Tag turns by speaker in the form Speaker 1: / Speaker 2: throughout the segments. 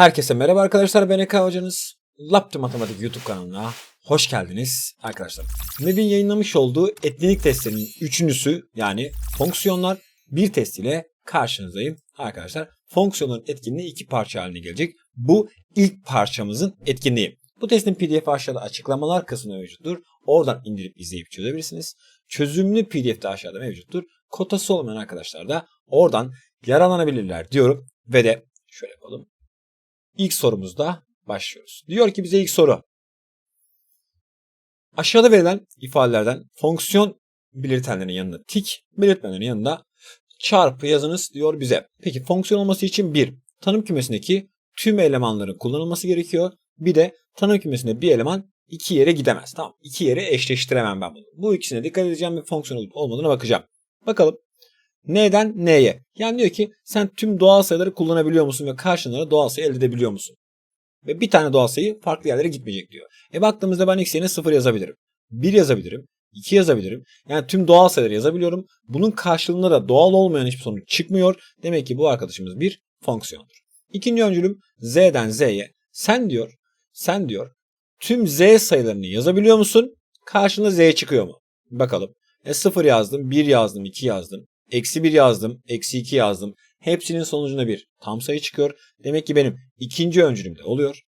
Speaker 1: Herkese merhaba arkadaşlar ben Eka hocanız. Laptı Matematik YouTube kanalına hoş geldiniz arkadaşlar. MEB'in yayınlamış olduğu etkinlik testlerinin üçüncüsü yani fonksiyonlar bir test ile karşınızdayım arkadaşlar. Fonksiyonların etkinliği iki parça haline gelecek. Bu ilk parçamızın etkinliği. Bu testin pdf aşağıda açıklamalar kısmında mevcuttur. Oradan indirip izleyip çözebilirsiniz. Çözümlü pdf de aşağıda mevcuttur. Kotası olmayan arkadaşlar da oradan yararlanabilirler diyorum. Ve de şöyle yapalım. İlk sorumuzda başlıyoruz. Diyor ki bize ilk soru. Aşağıda verilen ifadelerden fonksiyon belirtenlerin yanında tik, belirtmelerin yanında çarpı yazınız diyor bize. Peki fonksiyon olması için bir, tanım kümesindeki tüm elemanların kullanılması gerekiyor. Bir de tanım kümesinde bir eleman iki yere gidemez. Tamam. iki yere eşleştiremem ben bunu. Bu ikisine dikkat edeceğim ve fonksiyon olup olmadığına bakacağım. Bakalım. N'den N'ye. Yani diyor ki sen tüm doğal sayıları kullanabiliyor musun ve karşılığında doğal sayı elde edebiliyor musun? Ve bir tane doğal sayı farklı yerlere gitmeyecek diyor. E baktığımızda ben x yerine 0 yazabilirim. 1 yazabilirim. 2 yazabilirim. Yani tüm doğal sayıları yazabiliyorum. Bunun karşılığında da doğal olmayan hiçbir sonuç çıkmıyor. Demek ki bu arkadaşımız bir fonksiyondur. İkinci öncülüm z'den z'ye. Sen diyor, sen diyor tüm z sayılarını yazabiliyor musun? Karşında z çıkıyor mu? Bakalım. E 0 yazdım, 1 yazdım, 2 yazdım. Eksi 1 yazdım, eksi 2 yazdım. Hepsinin sonucunda bir tam sayı çıkıyor. Demek ki benim ikinci öncülümde oluyor.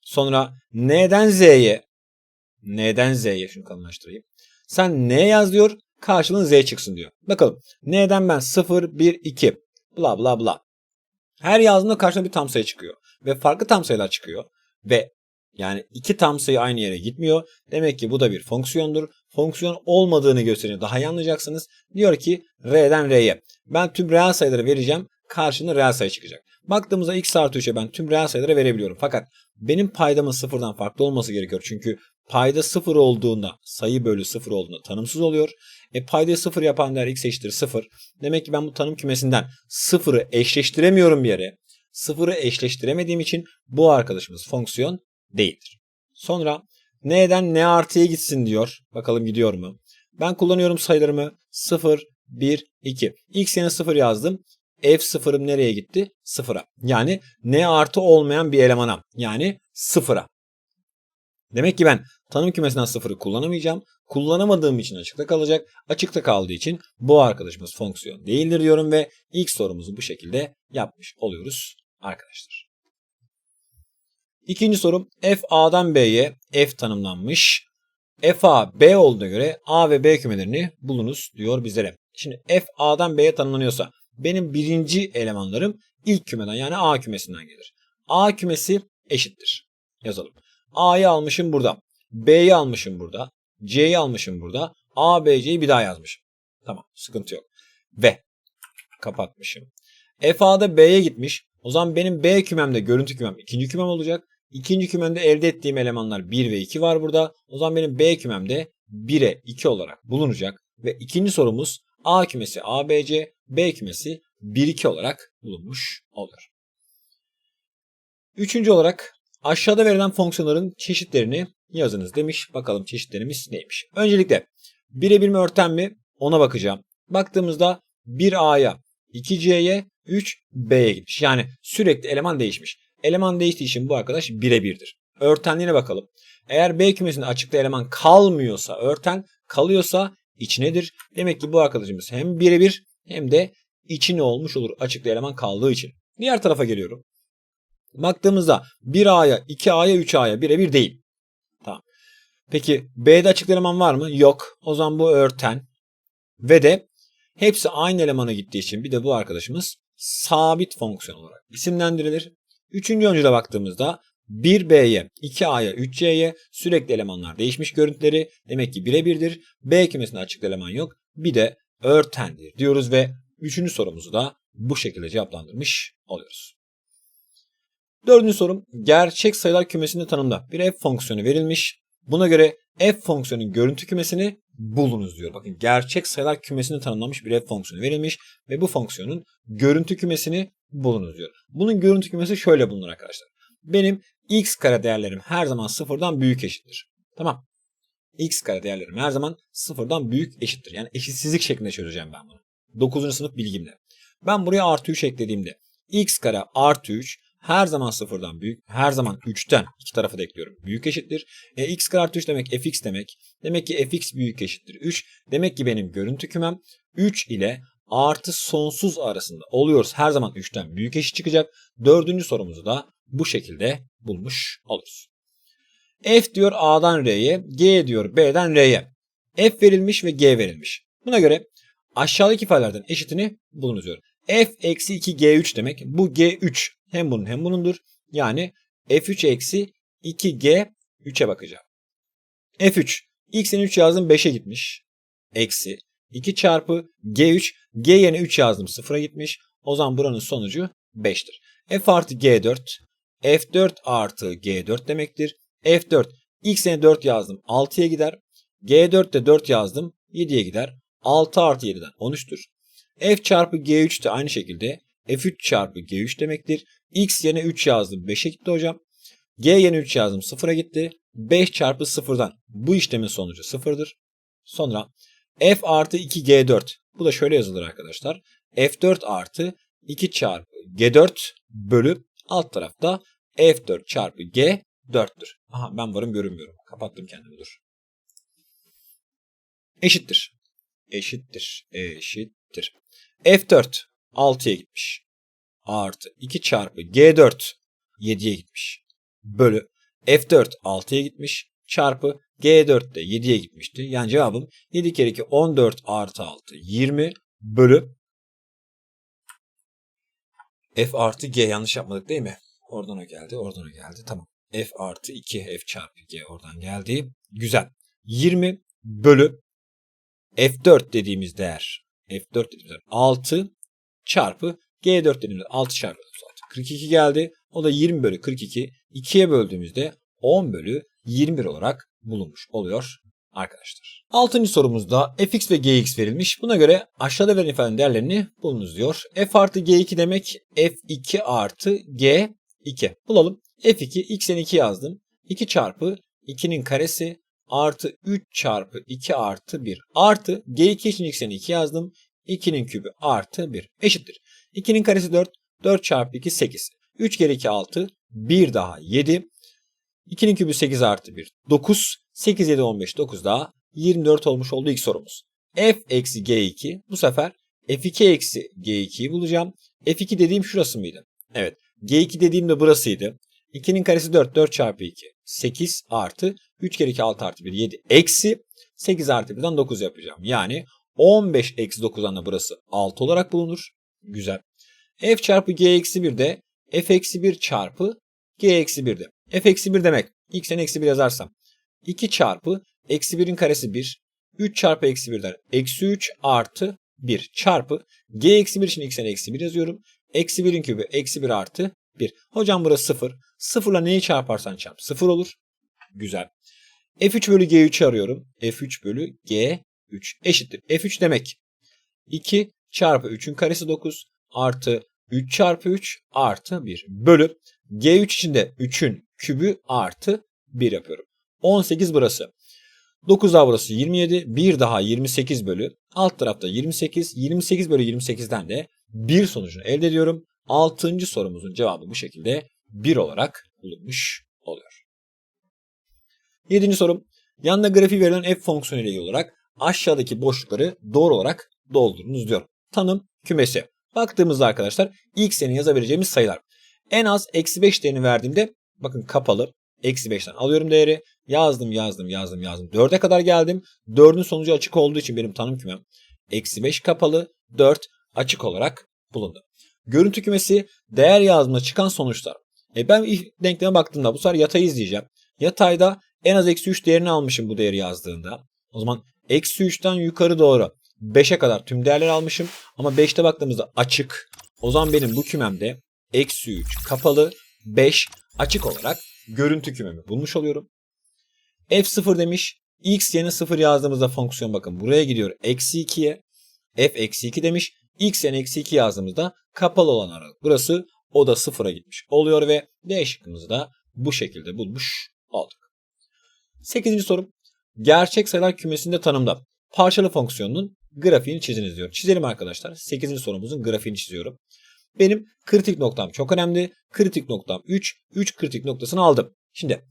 Speaker 1: Sonra n'den z'ye n'den z'ye şunu kalınlaştırayım. Sen n yaz diyor, karşılığın z çıksın diyor. Bakalım. N'den ben 0, 1, 2 bla bla bla. Her yazdığımda karşına bir tam sayı çıkıyor. Ve farklı tam sayılar çıkıyor. Ve yani iki tam sayı aynı yere gitmiyor. Demek ki bu da bir fonksiyondur. Fonksiyon olmadığını gösteriyor. Daha iyi. Diyor ki R'den R'ye. Ben tüm reel sayıları vereceğim. Karşında reel sayı çıkacak. Baktığımızda x artı 3'e ben tüm reel sayıları verebiliyorum. Fakat benim paydamın sıfırdan farklı olması gerekiyor. Çünkü payda sıfır olduğunda sayı bölü sıfır olduğunda tanımsız oluyor. E paydayı sıfır yapan değer x eşittir sıfır. Demek ki ben bu tanım kümesinden sıfırı eşleştiremiyorum bir yere. Sıfırı eşleştiremediğim için bu arkadaşımız fonksiyon değildir. Sonra n'den n artıya gitsin diyor. Bakalım gidiyor mu? Ben kullanıyorum sayılarımı 0, 1, 2. X yerine 0 yazdım. F sıfırım nereye gitti? Sıfıra. Yani n artı olmayan bir elemana. Yani sıfıra. Demek ki ben tanım kümesinden sıfırı kullanamayacağım. Kullanamadığım için açıkta kalacak. Açıkta kaldığı için bu arkadaşımız fonksiyon değildir diyorum ve ilk sorumuzu bu şekilde yapmış oluyoruz arkadaşlar. İkinci sorum f a'dan b'ye f tanımlanmış. f a b olduğuna göre a ve b kümelerini bulunuz diyor bizlere. Şimdi f a'dan b'ye tanımlanıyorsa benim birinci elemanlarım ilk kümeden yani a kümesinden gelir. a kümesi eşittir. Yazalım. a'yı almışım burada. b'yi almışım burada. c'yi almışım burada. a, b, c'yi bir daha yazmışım. Tamam sıkıntı yok. Ve kapatmışım. f a'da b'ye gitmiş. O zaman benim b kümemde görüntü kümem ikinci kümem olacak. İkinci kümemde elde ettiğim elemanlar 1 ve 2 var burada. O zaman benim B kümemde 1'e 2 olarak bulunacak. Ve ikinci sorumuz A kümesi ABC, B kümesi 1-2 olarak bulunmuş olur. Üçüncü olarak aşağıda verilen fonksiyonların çeşitlerini yazınız demiş. Bakalım çeşitlerimiz neymiş. Öncelikle birebir mi örten mi ona bakacağım. Baktığımızda 1A'ya, 2C'ye, 3B'ye gitmiş. Yani sürekli eleman değişmiş. Eleman değiştiği için bu arkadaş birebirdir. Örtenliğine bakalım. Eğer B kümesinde açıkta eleman kalmıyorsa, örten kalıyorsa içinedir. Demek ki bu arkadaşımız hem birebir hem de içine olmuş olur açıkta eleman kaldığı için. Diğer tarafa geliyorum. Baktığımızda 1A'ya, 2A'ya, 3A'ya birebir değil. Tamam. Peki B'de açıkta eleman var mı? Yok. O zaman bu örten. Ve de hepsi aynı elemana gittiği için bir de bu arkadaşımız sabit fonksiyon olarak isimlendirilir. Üçüncü öncüle baktığımızda 1B'ye, 2A'ya, 3C'ye sürekli elemanlar değişmiş görüntüleri demek ki birebirdir. B kümesinde açık eleman yok. Bir de örtendir diyoruz ve üçüncü sorumuzu da bu şekilde cevaplandırmış oluyoruz. Dördüncü sorum gerçek sayılar kümesinde tanımda bir f fonksiyonu verilmiş. Buna göre f fonksiyonun görüntü kümesini bulunuz diyor. Bakın gerçek sayılar kümesinde tanımlanmış bir f fonksiyonu verilmiş ve bu fonksiyonun görüntü kümesini bulunuz diyor. Bunun görüntü kümesi şöyle bulunur arkadaşlar. Benim x kare değerlerim her zaman sıfırdan büyük eşittir. Tamam. x kare değerlerim her zaman sıfırdan büyük eşittir. Yani eşitsizlik şeklinde çözeceğim ben bunu. 9. sınıf bilgimle. Ben buraya artı 3 eklediğimde x kare artı 3 her zaman sıfırdan büyük, her zaman 3'ten iki tarafı da ekliyorum. Büyük eşittir. E, x kare artı 3 demek fx demek. Demek ki fx büyük eşittir 3. Demek ki benim görüntü kümem 3 ile artı sonsuz arasında oluyoruz. Her zaman 3'ten büyük eşit çıkacak. Dördüncü sorumuzu da bu şekilde bulmuş oluruz. F diyor A'dan R'ye, G diyor B'den R'ye. F verilmiş ve G verilmiş. Buna göre aşağıdaki ifadelerden eşitini bulunuz diyor. F eksi 2 G3 demek. Bu G3 hem bunun hem bunundur. Yani F3 eksi 2G 3'e bakacağım. F3 x'in 3 yazdım 5'e gitmiş. Eksi 2 çarpı G3 G yerine 3 yazdım 0'a gitmiş. O zaman buranın sonucu 5'tir. F artı G4 F4 artı G4 demektir. F4 x yerine 4 yazdım 6'ya gider. G4'te 4 yazdım 7'ye gider. 6 artı 7'den 13'tür. F çarpı G3 de aynı şekilde F3 çarpı G3 demektir. X yerine 3 yazdım 5'e gitti hocam. G yerine 3 yazdım 0'a gitti. 5 çarpı 0'dan bu işlemin sonucu 0'dır. Sonra F artı 2 G4. Bu da şöyle yazılır arkadaşlar. F4 artı 2 çarpı G4 bölü alt tarafta F4 çarpı G 4'tür. Aha ben varım görünmüyorum. Kapattım kendimi dur. Eşittir. Eşittir. Eşittir. F4 6'ya gitmiş. Artı 2 çarpı G4 7'ye gitmiş. Bölü F4 6'ya gitmiş. Çarpı G4 de 7'ye gitmişti. Yani cevabım 7 kere 2 14 artı 6 20 bölü F artı G yanlış yapmadık değil mi? Oradan o geldi, oradan o geldi. Tamam. F artı 2 F çarpı G oradan geldi. Güzel. 20 bölü F4 dediğimiz değer. F4 dediğimiz değer 6 çarpı G4 dediğimiz 6 çarpı 36. 42 geldi. O da 20 bölü 42. 2'ye böldüğümüzde 10 bölü 21 olarak bulunmuş oluyor arkadaşlar. Altıncı sorumuzda fx ve gx verilmiş. Buna göre aşağıda verilen ifadenin değerlerini bulunuz diyor. f artı g2 demek f2 artı g2. Bulalım. f2 x'en 2 yazdım. 2 çarpı 2'nin karesi artı 3 çarpı 2 artı 1 artı g2 için x'en 2 yazdım. 2'nin kübü artı 1 eşittir. 2'nin karesi 4. 4 çarpı 2 8. 3 kere 2 6. 1 daha 7. 2'nin kübü 8 artı 1 9. 8 7 15 9 daha 24 olmuş oldu ilk sorumuz. f eksi g2 bu sefer f2 eksi g2'yi bulacağım. f2 dediğim şurası mıydı? Evet. g2 dediğim de burasıydı. 2'nin karesi 4. 4 çarpı 2. 8 artı 3 kere 2 6 artı 1 7 eksi 8 artı 1'den 9 yapacağım. Yani 15 eksi 9'dan da burası 6 olarak bulunur. Güzel. f çarpı g eksi 1 de f eksi 1 çarpı g eksi 1'de. f eksi 1 demek x'en eksi 1 yazarsam 2 çarpı eksi 1'in karesi 1. 3 çarpı eksi 1'den eksi 3 artı 1 çarpı g eksi 1 için x'en eksi 1 yazıyorum. Eksi 1'in kübü eksi 1 artı 1. Hocam burası 0. 0 ile neyi çarparsan çarp 0 olur. Güzel. f3 bölü g3'ü arıyorum. f3 bölü g3 eşittir. f3 demek 2 çarpı 3'ün karesi 9 artı 3 çarpı 3 artı 1 bölü g3 için de 3'ün kübü artı 1 yapıyorum. 18 burası. 9 daha burası 27. 1 daha 28 bölü. Alt tarafta 28. 28 bölü 28'den de 1 sonucunu elde ediyorum. 6. sorumuzun cevabı bu şekilde 1 olarak bulunmuş oluyor. 7. sorum. Yanında grafiği verilen f fonksiyonu ile ilgili olarak aşağıdaki boşlukları doğru olarak doldurunuz diyor. Tanım kümesi. Baktığımızda arkadaşlar ilk senin yazabileceğimiz sayılar. En az eksi 5 değerini verdiğimde bakın kapalı. Eksi 5'ten alıyorum değeri. Yazdım yazdım yazdım yazdım. 4'e kadar geldim. 4'ün sonucu açık olduğu için benim tanım kümem. Eksi 5 kapalı. 4 açık olarak bulundu. Görüntü kümesi değer yazma çıkan sonuçlar. E ben ilk denkleme baktığımda bu sefer yatayı izleyeceğim. Yatayda en az eksi 3 değerini almışım bu değeri yazdığında. O zaman eksi 3'ten yukarı doğru 5'e kadar tüm değerleri almışım. Ama 5'te baktığımızda açık. O zaman benim bu kümemde eksi 3 kapalı 5 açık olarak görüntü kümemi bulmuş oluyorum. F0 demiş. X yerine 0 yazdığımızda fonksiyon bakın buraya gidiyor. Eksi 2'ye. F eksi 2 demiş. X yerine eksi 2 yazdığımızda kapalı olan aralık. Burası o da 0'a gitmiş oluyor ve D şıkkımızı da bu şekilde bulmuş olduk. 8. sorum. Gerçek sayılar kümesinde tanımda parçalı fonksiyonun grafiğini çiziniz diyor. Çizelim arkadaşlar. 8. sorumuzun grafiğini çiziyorum. Benim kritik noktam çok önemli. Kritik noktam 3. 3 kritik noktasını aldım. Şimdi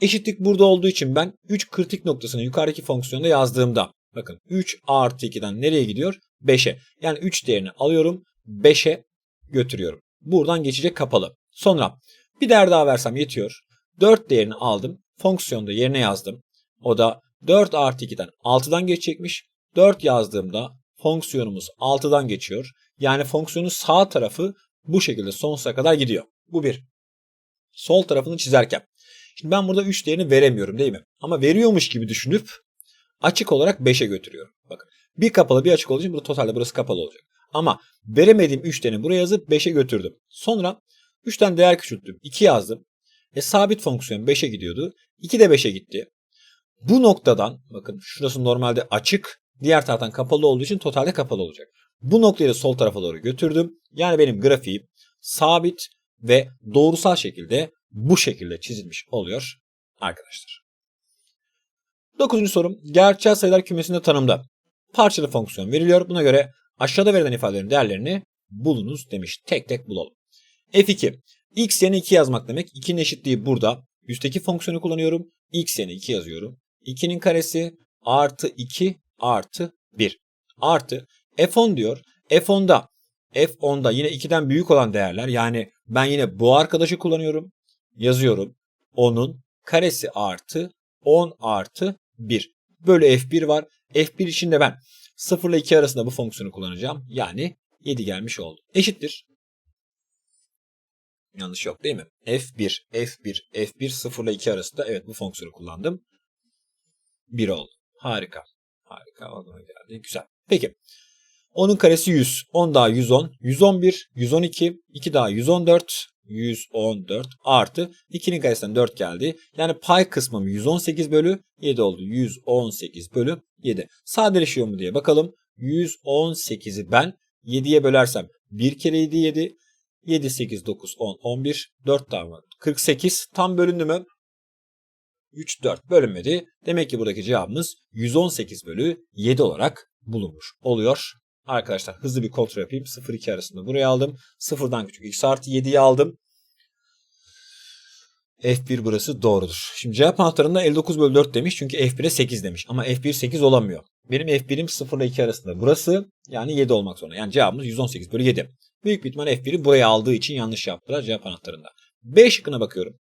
Speaker 1: eşitlik burada olduğu için ben 3 kritik noktasını yukarıdaki fonksiyonda yazdığımda bakın 3 artı 2'den nereye gidiyor? 5'e. Yani 3 değerini alıyorum 5'e götürüyorum. Buradan geçecek kapalı. Sonra bir değer daha versem yetiyor. 4 değerini aldım. Fonksiyonda yerine yazdım. O da 4 artı 2'den 6'dan geçecekmiş. 4 yazdığımda fonksiyonumuz 6'dan geçiyor. Yani fonksiyonun sağ tarafı bu şekilde sonsuza kadar gidiyor. Bu bir. Sol tarafını çizerken. Şimdi ben burada 3 değerini veremiyorum değil mi? Ama veriyormuş gibi düşünüp açık olarak 5'e götürüyorum. Bakın bir kapalı bir açık olduğu için burada totalde burası kapalı olacak. Ama veremediğim 3 değerini buraya yazıp 5'e götürdüm. Sonra 3'ten değer küçülttüm. 2 yazdım. E sabit fonksiyon 5'e gidiyordu. 2 de 5'e gitti. Bu noktadan bakın şurası normalde açık. Diğer taraftan kapalı olduğu için totalde kapalı olacak. Bu noktayı da sol tarafa doğru götürdüm. Yani benim grafiğim sabit ve doğrusal şekilde bu şekilde çizilmiş oluyor arkadaşlar. Dokuzuncu sorum. Gerçel sayılar kümesinde tanımda. Parçalı fonksiyon veriliyor. Buna göre aşağıda verilen ifadelerin değerlerini bulunuz demiş. Tek tek bulalım. F2. X yerine 2 yazmak demek. 2'nin eşitliği burada. Üstteki fonksiyonu kullanıyorum. X yerine 2 yazıyorum. 2'nin karesi artı 2 artı 1. Artı F10 diyor. F10'da F10'da yine 2'den büyük olan değerler yani ben yine bu arkadaşı kullanıyorum. Yazıyorum. 10'un karesi artı 10 artı 1. Bölü F1 var. F1 için de ben 0 ile 2 arasında bu fonksiyonu kullanacağım. Yani 7 gelmiş oldu. Eşittir. Yanlış yok değil mi? F1, F1, F1 0 ile 2 arasında evet bu fonksiyonu kullandım. 1 oldu. Harika. Harika. Ona geldi. Güzel. Peki. 10'un karesi 100. 10 daha 110. 111, 112, 2 daha 114, 114 artı 2'nin karesinden 4 geldi. Yani pay kısmım 118 bölü 7 oldu. 118 bölü 7. Sadeleşiyor mu diye bakalım. 118'i ben 7'ye bölersem 1 kere 7 7. 7, 8, 9, 10, 11, 4 tane var. 48 tam bölündü mü? 3, 4 bölünmedi. Demek ki buradaki cevabımız 118 bölü 7 olarak bulunmuş oluyor. Arkadaşlar hızlı bir kontrol yapayım. 0-2 arasında buraya aldım. 0'dan küçük x artı 7'yi aldım. F1 burası doğrudur. Şimdi cevap anahtarında 59 bölü 4 demiş. Çünkü F1'e 8 demiş. Ama F1 8 olamıyor. Benim F1'im 0 ile 2 arasında. Burası yani 7 olmak zorunda. Yani cevabımız 118 bölü 7. Büyük bir ihtimal F1'i buraya aldığı için yanlış yaptılar cevap anahtarında. B şıkkına bakıyorum.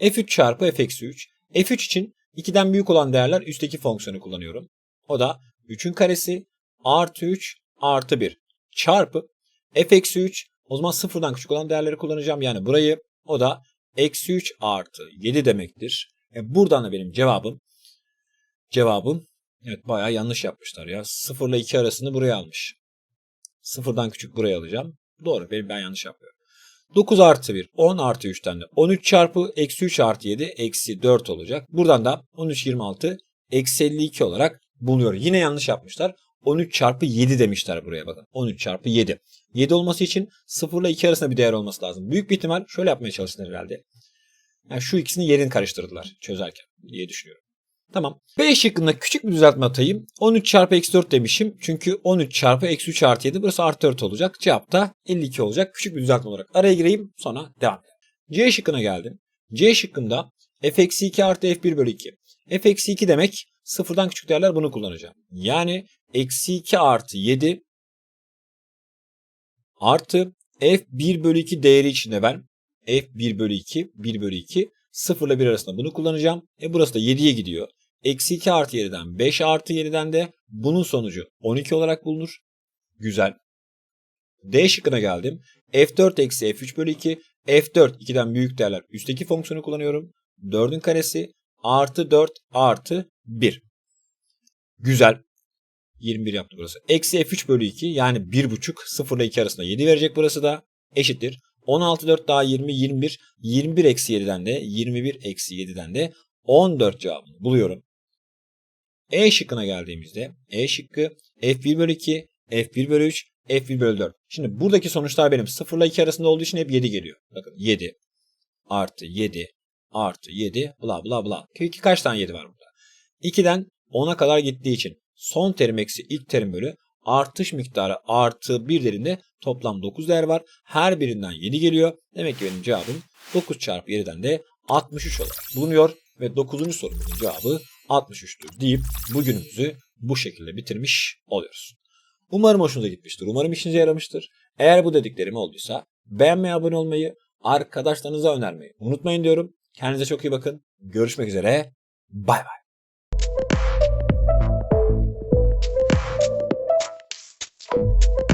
Speaker 1: F3 çarpı f 3. F3 için 2'den büyük olan değerler üstteki fonksiyonu kullanıyorum. O da 3'ün karesi artı 3 artı 1 çarpı f 3 o zaman sıfırdan küçük olan değerleri kullanacağım. Yani burayı o da eksi 3 artı 7 demektir. E buradan da benim cevabım cevabım evet bayağı yanlış yapmışlar ya. 0 ile 2 arasını buraya almış. Sıfırdan küçük buraya alacağım. Doğru benim ben yanlış yapıyorum. 9 artı 1 10 artı 3'ten de 13 çarpı eksi 3 artı 7 eksi 4 olacak. Buradan da 13 26 eksi 52 olarak buluyor. Yine yanlış yapmışlar. 13 çarpı 7 demişler buraya bakın. 13 çarpı 7. 7 olması için 0 ile 2 arasında bir değer olması lazım. Büyük bir ihtimal şöyle yapmaya çalıştılar herhalde. Yani şu ikisini yerini karıştırdılar çözerken diye düşünüyorum. Tamam. B şıkkında küçük bir düzeltme atayım. 13 çarpı eksi 4 demişim. Çünkü 13 çarpı eksi 3 artı 7 burası artı 4 olacak. Cevap da 52 olacak. Küçük bir düzeltme olarak araya gireyim sonra devam. C şıkkına geldim. C şıkkında f eksi 2 artı f1 bölü 2. f eksi 2 demek sıfırdan küçük değerler bunu kullanacağım. Yani eksi 2 artı 7 artı f1 bölü 2 değeri içinde ben f1 bölü 2 1 bölü 2 0 ile 1 arasında bunu kullanacağım. E burası da 7'ye gidiyor. Eksi 2 artı 7'den 5 artı 7'den de bunun sonucu 12 olarak bulunur. Güzel. D şıkkına geldim. F4 eksi F3 bölü 2. F4 2'den büyük değerler. Üstteki fonksiyonu kullanıyorum. 4'ün karesi artı 4 artı 1. Güzel. 21 yaptı burası. Eksi F3 bölü 2 yani 1,5 0 ile 2 arasında 7 verecek burası da eşittir. 16 4 daha 20 21 21 eksi 7'den de 21 eksi 7'den de 14 cevabını buluyorum. E şıkkına geldiğimizde E şıkkı F1 bölü 2 F1 bölü 3 F1 bölü 4. Şimdi buradaki sonuçlar benim 0 ile 2 arasında olduğu için hep 7 geliyor. Bakın 7 artı 7 artı 7 bla bla bla. Peki kaç tane 7 var burada? 2'den 10'a kadar gittiği için son terim eksi ilk terim bölü artış miktarı artı birlerinde toplam 9 değer var. Her birinden 7 geliyor. Demek ki benim cevabım 9 çarpı 7'den de 63 olarak bulunuyor. Ve 9. sorumuzun cevabı 63'tür deyip bugünümüzü bu şekilde bitirmiş oluyoruz. Umarım hoşunuza gitmiştir. Umarım işinize yaramıştır. Eğer bu dediklerim olduysa beğenmeyi, abone olmayı, arkadaşlarınıza önermeyi unutmayın diyorum. Kendinize çok iyi bakın. Görüşmek üzere. Bay bay. Thank you.